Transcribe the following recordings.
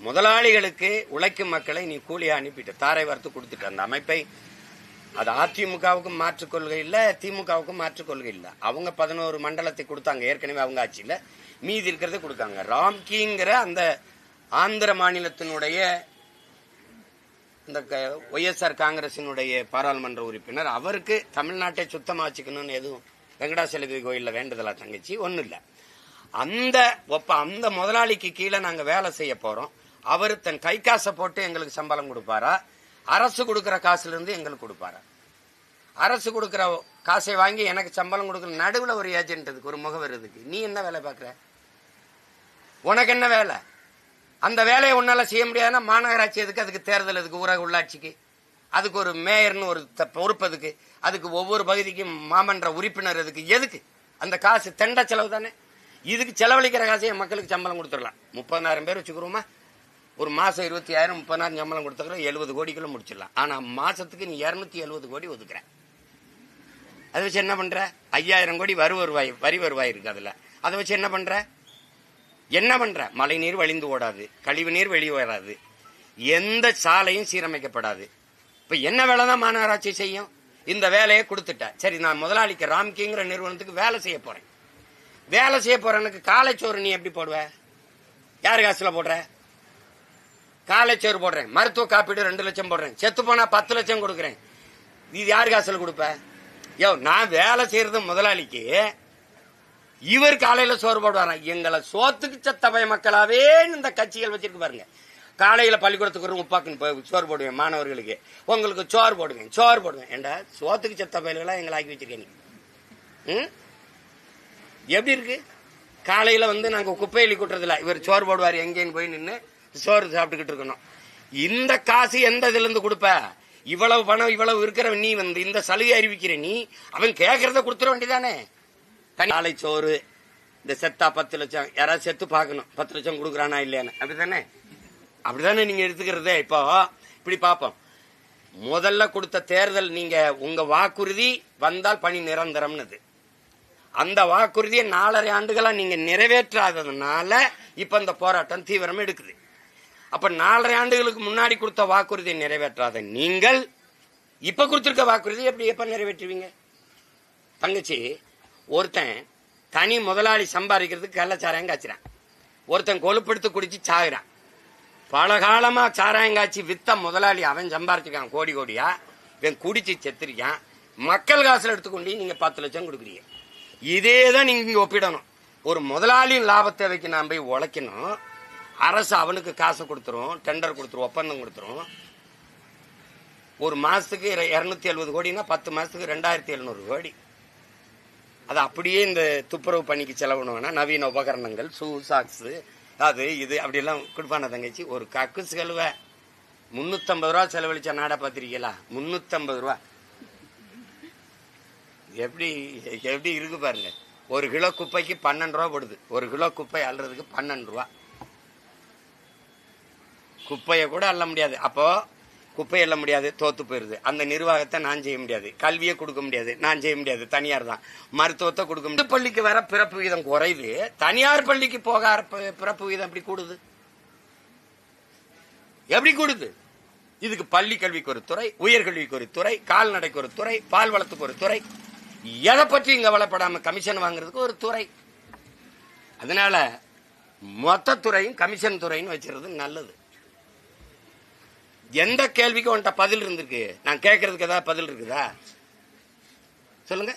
முதலாளிகளுக்கு உழைக்கும் மக்களை நீ கூலியா அனுப்பிட்ட தாரை வார்த்து கொடுத்துட்ட அந்த அமைப்பை அது அதிமுகவுக்கும் மாற்றுக் கொள்கை இல்ல திமுகவுக்கும் மாற்றுக் கொள்கை இல்ல. அவங்க பதினோரு மண்டலத்தை கொடுத்தாங்க ஏற்கனவே அவங்க ஆட்சியில மீதி இருக்கிறத கொடுத்தாங்க ராம்கிங்கிற அந்த ஆந்திர மாநிலத்தினுடைய இந்த ஒய்எஸ்ஆர் காங்கிரசினுடைய பாராளுமன்ற உறுப்பினர் அவருக்கு தமிழ்நாட்டை சுத்தமாச்சுக்கணும்னு எதுவும் வெங்கடாசலபதி கோயிலில் வேண்டுதலா தங்கச்சி? ஒன்றும் இல்லை. அந்த ஒப்ப அந்த முதலாளிக்கு கீழே நாங்க வேலை செய்ய போறோம். அவர் தன் கை காசை போட்டு எங்களுக்கு சம்பளம் கொடுப்பாரா? அரசு கொடுக்கிற காசுல இருந்து எங்களுக்கு கொடுப்பாரா? அரசு கொடுக்கிற காசை வாங்கி எனக்கு சம்பளம் கொடுக்கற நடுவில் ஒரு ஏஜென்ட் இருக்கு ஒரு முகவர் இருக்கு நீ என்ன வேலை பார்க்குற? உனக்கு என்ன வேலை? அந்த வேலையை உன்னால் செய்ய முடியாதுன்னா மாநகராட்சி எதுக்கு? அதுக்கு தேர்தல் எதுக்கு ஊரக உள்ளாட்சிக்கு. அதுக்கு ஒரு மேயர்னு ஒரு த- பொறுப்பு அதுக்கு. அதுக்கு ஒவ்வொரு பகுதிக்கும் மாமன்ற உறுப்பினர் எதுக்கு எதுக்கு? அந்த காசு தெண்ட செலவு தானே. இதுக்கு செலவழிக்கிற காசையை மக்களுக்கு சம்பளம் கொடுத்துடலாம். முப்பதாயிரம் பேர் வச்சுக்கிறோமா? ஒரு மாதம் இருபத்தி ஆயிரம் முப்பதாயிரம் சம்பளம் கொடுத்துக்கிறோம் எழுபது கோடிக்குள்ள முடிச்சிடலாம். ஆனால் மாதத்துக்கு நீ இரநூத்தி எழுபது கோடி ஒதுக்குற. அதை வச்சு என்ன பண்ற? ஐயாயிரம் கோடி வரி வருவாய் வரி வருவாய் இருக்கு அதில். அதை வச்சு என்ன பண்ற? என்ன பண்ற? மழை நீர் வழிந்து ஓடாது கழிவு நீர் வெளியே வராது. எந்த சாலையும் சீரமைக்கப்படாது. இப்போ என்ன வேலை தான் மாநகராட்சி செய்யும்? இந்த வேலையை கொடுத்துட்டேன் சரி நான் முதலாளிக்கு ராம்கிங்கிற நிறுவனத்துக்கு வேலை செய்ய போறேன். வேலை செய்ய போறவனுக்கு காலைச்சோறு நீ எப்படி போடுவ? யாரு காசுல போடுற? காலைச்சோறு போடுறேன். மருத்துவ காப்பீடு ரெண்டு லட்சம் போடுறேன். செத்து போனா பத்து லட்சம் கொடுக்குறேன். இது யாரு காசுல கொடுப்ப? யோ நான் வேலை செய்யறது முதலாளிக்கு. இவர் காலையில சோறு போடுவாராம் எங்களை சோத்துக்கு சத்தபய மக்களாவே இந்த கட்சிகள் வச்சிருக்கு பாருங்க. காலையில பள்ளிக்கூடத்துக்கு ஒரு உப்பாக்குன்னு போய் சோறு போடுவேன் மாணவர்களுக்கு. உங்களுக்கு சோறு போடுவேன் சோறு போடுவேன். ஏண்டா சோத்துக்கு சத்த பயல்களா எங்களை ஆக்கி வச்சிருக்கேன் நீ ம்? எப்படி இருக்கு? காலையில வந்து நாங்க குப்பையிலி கூட்டுறதில்ல. இவர் சோறு போடுவார் எங்கேன்னு போய் நின்று சோறு சாப்பிட்டுக்கிட்டு இருக்கணும். இந்த காசு எந்த இதுல இருந்து கொடுப்ப? இவ்வளவு பணம் இவ்வளவு இருக்கிற நீ வந்து இந்த சலுகை அறிவிக்கிற நீ அவன் கேட்கறத கொடுத்துட வேண்டியதானே? தனி சோறு இந்த செத்தா பத்து லட்சம் யாராவது செத்து பார்க்கணும். பத்து லட்சம் கொடுக்குறானா இல்லையான்னு. அப்படிதானே அப்படிதானே நீங்க எடுத்துக்கிறதே? இப்போ இப்படி பார்ப்போம். முதல்ல கொடுத்த தேர்தல் நீங்க உங்க வாக்குறுதி வந்தால் பணி நிரந்தரம்னு அந்த வாக்குறுதியை நாலரை ஆண்டுகளா நீங்க நிறைவேற்றாததுனால இப்ப இந்த போராட்டம் தீவிரம் எடுக்குது. அப்ப நாலரை ஆண்டுகளுக்கு முன்னாடி கொடுத்த வாக்குறுதியை நிறைவேற்றாத நீங்கள் இப்ப கொடுத்துருக்க வாக்குறுதி எப்படி எப்ப நிறைவேற்றுவீங்க? தங்கச்சி ஒருத்தன் தனி முதலாளி சம்பாதிக்கிறதுக்கு கள்ளச்சாராயம் காய்ச்சிறான். ஒருத்தன் கொழுப்படுத்து குடிச்சு சாகுறான். பல காலமா சாராயம் காய்ச்சி வித்த முதலாளி அவன் சம்பாரிச்சிருக்கான் கோடி கோடியா? இவன் குடிச்சு செத்துருக்கான். மக்கள் காசுல எடுத்துக்கொண்டு நீங்க பத்து லட்சம் கொடுக்குறீங்க. இதே தான் நீங்க இங்க ஒப்பிடணும். ஒரு முதலாளியின் லாப தேவைக்கு நான் போய் உழைக்கணும். அரசு அவனுக்கு காசு கொடுத்துரும் டெண்டர் கொடுத்துரும் ஒப்பந்தம் கொடுத்துரும். ஒரு மாசத்துக்கு இரநூத்தி எழுபது கோடினா பத்து மாசத்துக்கு ரெண்டாயிரத்தி எழுநூறு கோடி. அது அப்படியே இந்த துப்புரவு பணிக்கு செலவுணும்னா நவீன உபகரணங்கள் ஷூ சாக்ஸ் அது இது அப்படிலாம் கொடுப்பான தங்கச்சி. ஒரு கக்கு செலவை. முந்நூற்றம்பது ரூபா செலவழிச்ச நாடா பார்த்துருக்கீங்களா? முந்நூற்றம்பது ரூபா. எப்படி எப்படி இருக்கு பாருங்க. ஒரு கிலோ குப்பைக்கு பன்னெண்டு ரூபா போடுது. ஒரு கிலோ குப்பை அள்ளுறதுக்கு பன்னெண்டு ரூபா. குப்பையை கூட அள்ள முடியாது. அப்போ குப்பை அள்ள முடியாது தோத்து போயிருது. அந்த நிர்வாகத்தை நான் செய்ய முடியாது. கல்வியை கொடுக்க முடியாது. நான் செய்ய முடியாது. தனியார் தான். மருத்துவத்தை கொடுக்க முடியாது. பள்ளிக்கு வர பிறப்பு விகிதம் குறையுது. தனியார் பள்ளிக்கு போக பிறப்பு விகிதம் எப்படி கூடுது? எப்படி கூடுது? இதுக்கு பள்ளி கல்விக்கு ஒரு துறை உயர்கல்விக்கு ஒரு துறை கால்நடைக்கு ஒரு துறை பால் வளத்துக்கு ஒரு துறை. எதை பற்றி இங்க வளப்படாம கமிஷன் வாங்குறதுக்கு ஒரு துறை? அதனால மொத்த துறையும் கமிஷன் துறைன்னு வச்சிருது நல்லது. எந்த கேள்விக்கும் உன்கிட்ட பதில் இருந்திருக்கு? நான் கேட்கறதுக்கு ஏதாவது பதில் இருக்குதா? சொல்லுங்க.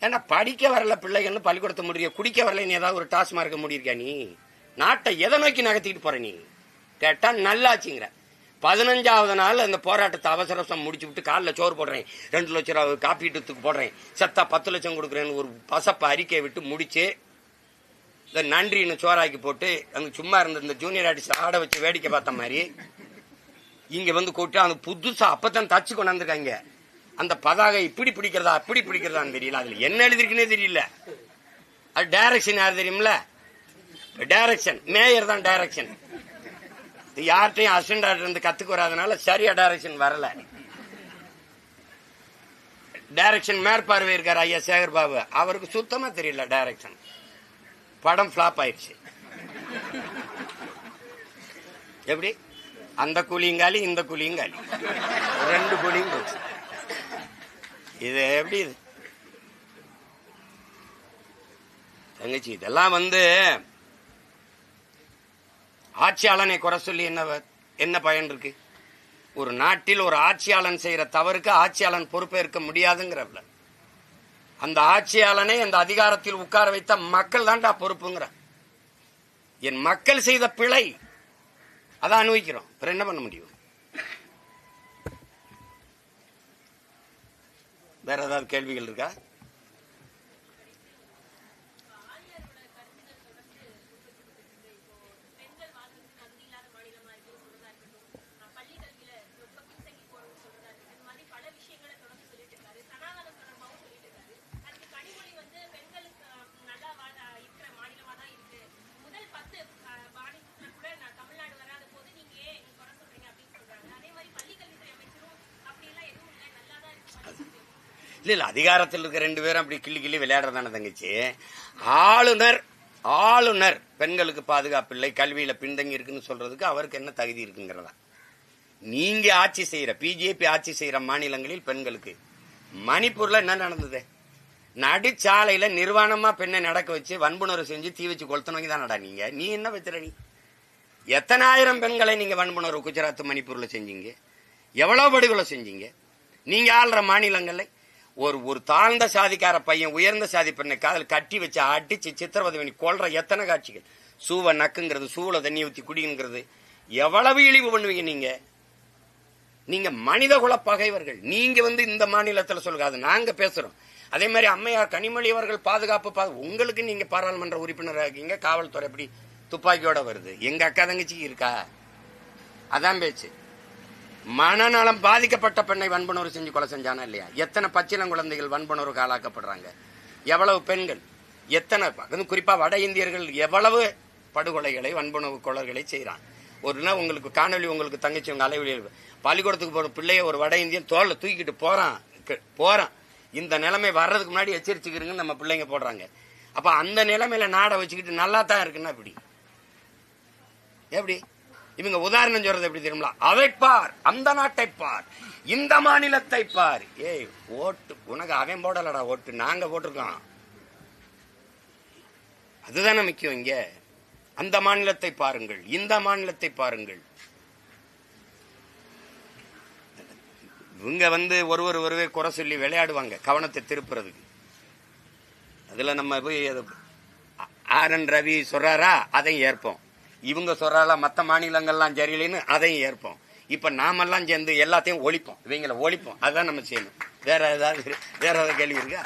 ஏன்னா படிக்க வரல பிள்ளைகள்னு பள்ளிக்கூடத்தை முடிய குடிக்க வரல நீ ஏதாவது ஒரு டாஸ்மார்க்க முடியிருக்கா நீ? நாட்டை எதை நோக்கி நகர்த்திட்டு போற நீ? கேட்டா நல்லாச்சுங்கிற. பதினஞ்சாவது நாள் அந்த போராட்டத்தை அவசர அவசரம் முடிச்சு விட்டு காலில் சோறு போடுறேன். ரெண்டு லட்சம் ரூபா காப்பீட்டுக்கு போடுறேன். செத்தா பத்து லட்சம் கொடுக்குறேன்னு ஒரு பசப்பை அறிக்கையை விட்டு முடிச்சு இந்த நன்றின்னு சோறாக்கி போட்டு அங்கே சும்மா இருந்த இந்த ஜூனியர் ஆர்டிஸ்ட் ஆட வச்சு வேடிக்கை பார்த்த மாதிரி இங்கே வந்து கூப்பிட்டு அந்த புதுசாக அப்போ தான் தச்சு கொண்டாந்துருக்காங்க அந்த பதாகை இப்படி பிடிக்கிறதா அப்படி பிடிக்கிறதான்னு தெரியல. அதில் என்ன எழுதிருக்குன்னே தெரியல. அது டைரக்ஷன் யார் தெரியும்ல? டைரக்ஷன் மேயர் தான் டைரக்ஷன் யார்கிட்டையும் அசிஸ்டன்ட் இருந்து கத்துக்கு வராதனால சரியா டைரக்ஷன் வரல. டைரக்ஷன் மேற்பார்வை இருக்கார் ஐயா சேகர் பாபு. அவருக்கு சுத்தமா தெரியல டைரக்ஷன் படம் ஃபிளாப் ஆயிடுச்சு. எப்படி? அந்த கூலியும் காலி இந்த கூலியங்காலி ரெண்டு கூலியும் போச்சு. இது எப்படி இது? தங்கச்சி இதெல்லாம் வந்து ஆட்சியாளனை குறை சொல்லி என்ன என்ன பயன் இருக்கு? ஒரு நாட்டில் ஒரு ஆட்சியாளன் செய்கிற தவறுக்கு ஆட்சியாளன் பொறுப்பேற்க முடியாதுங்கிறவள. அந்த ஆட்சியாளனை அந்த அதிகாரத்தில் உட்கார வைத்த மக்கள் தான்டா பொறுப்புங்கிற. என் மக்கள் செய்த பிழை அதை அனுபவிக்கிறோம். வேற என்ன பண்ண முடியும்? வேற ஏதாவது கேள்விகள் இருக்கா? இல்ல இல்ல அதிகாரத்தில் இருக்க ரெண்டு பேரும் அப்படி கிள்ளி கிள்ளி விளையாடுறதான தங்கச்சி. ஆளுநர் ஆளுநர் பெண்களுக்கு பாதுகாப்பு இல்லை கல்வியில பின்தங்கி இருக்குன்னு சொல்றதுக்கு அவருக்கு என்ன தகுதி இருக்குங்கிறதா? நீங்க ஆட்சி செய்யற பிஜேபி ஆட்சி செய்யற மாநிலங்களில் பெண்களுக்கு மணிப்பூர்ல என்ன நடந்தது? நடுச்சாலையில நிர்வாணமா பெண்ணை நடக்க வச்சு வன்புணர்வு செஞ்சு தீ வச்சு கொளுத்தனவங்க தானடா நீங்க? நீ என்ன வச்சுற நீ? எத்தனாயிரம் பெண்களை நீங்க வன்புணர்வு குஜராத் மணிப்பூர்ல செஞ்சீங்க? எவ்வளவு படுகொலை செஞ்சீங்க? நீங்க ஆள்ற மாநிலங்களை ஒரு ஒரு தாழ்ந்த சாதிக்கார பையன் உயர்ந்த சாதி பெண்ணை காதல் கட்டி வச்சு அடிச்சு சித்திரவதை பண்ணி எத்தனை காட்சிகள்? சூவை நக்குங்கிறது சூளை தண்ணி ஊத்தி குடிங்கிறது. எவ்வளவு இழிவு பண்ணுவீங்க நீங்க? நீங்க மனித குல பகைவர்கள் நீங்க வந்து இந்த மாநிலத்துல சொல்லுங்க நாங்க பேசுறோம். அதே மாதிரி அம்மையார் கனிமொழி அவர்கள் பாதுகாப்பு உங்களுக்கு நீங்க பாராளுமன்ற உறுப்பினராக இருக்கீங்க காவல்துறை எப்படி துப்பாக்கியோட வருது. எங்க அக்கா தங்கச்சி இருக்கா? அதான் பேச்சு. மனநலம் பாதிக்கப்பட்ட பெண்ணை வன்புணர்வு செஞ்சு கொலை செஞ்சானா இல்லையா? எத்தனை பச்சிளம் குழந்தைகள் வன்புணர்வுக்கு ஆளாக்கப்படுறாங்க எவ்வளவு பெண்கள்? எத்தனை? அதுவும் குறிப்பா வட இந்தியர்கள் எவ்வளவு படுகொலைகளை வன்புணர்வு கொலர்களை செய்யறான் ஒரு நாள் உங்களுக்கு காணொலி உங்களுக்கு தங்கச்சி உங்க பள்ளிக்கூடத்துக்கு போற பிள்ளைய ஒரு வட இந்தியன் தோலை தூக்கிட்டு போறான். போகிறான் போறான். இந்த நிலைமை வர்றதுக்கு முன்னாடி எச்சரிச்சுக்கிறீங்கன்னு நம்ம பிள்ளைங்க போடுறாங்க. அப்ப அந்த நிலைமையில நாடை வச்சுக்கிட்டு நல்லா தான் இருக்குன்னா இப்படி எப்படி? இவங்க உதாரணம் சொல்றது எப்படி தெரியுமா? அதை பார் அந்த நாட்டை பார் இந்த மாநிலத்தை பார். ஏய் ஓட்டு உனக்கு அவன் போடலடா ஓட்டு நாங்க போட்டிருக்கோம். அதுதானே முக்கியம் இங்க. அந்த மாநிலத்தை பாருங்கள் இந்த மாநிலத்தை பாருங்கள். இவங்க வந்து ஒருவர் ஒருவே குறை சொல்லி விளையாடுவாங்க கவனத்தை திருப்புறதுக்கு. அதுல நம்ம போய் ஆர் என் ரவி சொல்றாரா? அதையும் ஏற்போம். இவங்க சொல்றாரா மற்ற மாநிலங்கள்லாம் சரியில்லைன்னு அதையும் ஏற்போம். இப்ப நாமெல்லாம் சேர்ந்து எல்லாத்தையும் ஒழிப்போம். இவங்களை ஒழிப்போம். அதான் நம்ம செய்யணும். வேற ஏதாவது வேற ஏதாவது கேள்வி இருக்கா?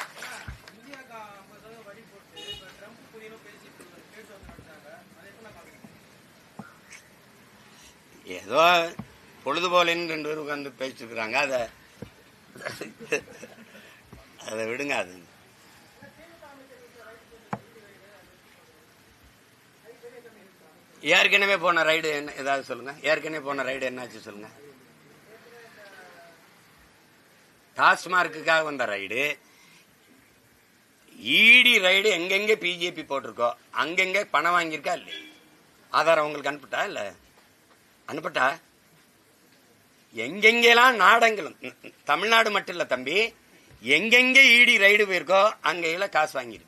ஏதோ பொழுதுபோலன்னு ரெண்டு பேரும் உட்காந்து பேசிட்டு இருக்கிறாங்க அதை அதை விடுங்க அது ஏற்கனவே போன ரைடு என்ன ஏதாவது சொல்லுங்க. ஏற்கனவே போன ரைடு என்னாச்சு சொல்லுங்க. டாஸ்மார்க்குக்காக வந்த ரைடு. ஈடி ரைடு எங்கெங்க பிஜேபி போட்டிருக்கோ அங்கெங்க பணம் வாங்கியிருக்கா இல்லையா ஆதாரம் உங்களுக்கு அனுப்பிட்டா இல்ல? அனுப்பிட்டா? எங்கெங்கெல்லாம் நாடங்களும் தமிழ்நாடு மட்டும் இல்ல தம்பி எங்கெங்க ஈடி ரைடு போயிருக்கோ அங்கெல்லாம் காசு வாங்கியிருக்கு.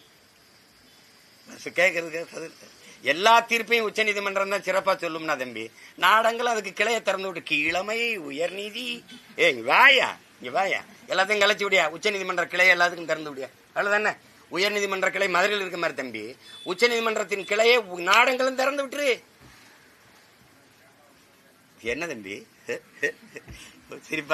கேட்கறதுக்கு பதில்? எல்லா தீர்ப்பையும் உச்ச நீதிமன்றம் தான் சிறப்பா சொல்லும்னா தம்பி. நாடங்கள் அதுக்கு கிளைய திறந்து விட்டு கீழமை உயர்நீதி ஏ வாயா இங்க வாயா. எல்லாத்தையும் கலைச்சு விடியா. உச்ச நீதிமன்ற கிளையை எல்லாத்துக்கும் திறந்து விடியா. அவ்வளவுதானே? உயர் நீதிமன்ற கிளை மதுரையில் இருக்க மாதிரி தம்பி. உச்ச நீதிமன்றத்தின் கிளையை நாடங்களும் திறந்து விட்டுரு. என்ன தம்பி? சிரிப்பா.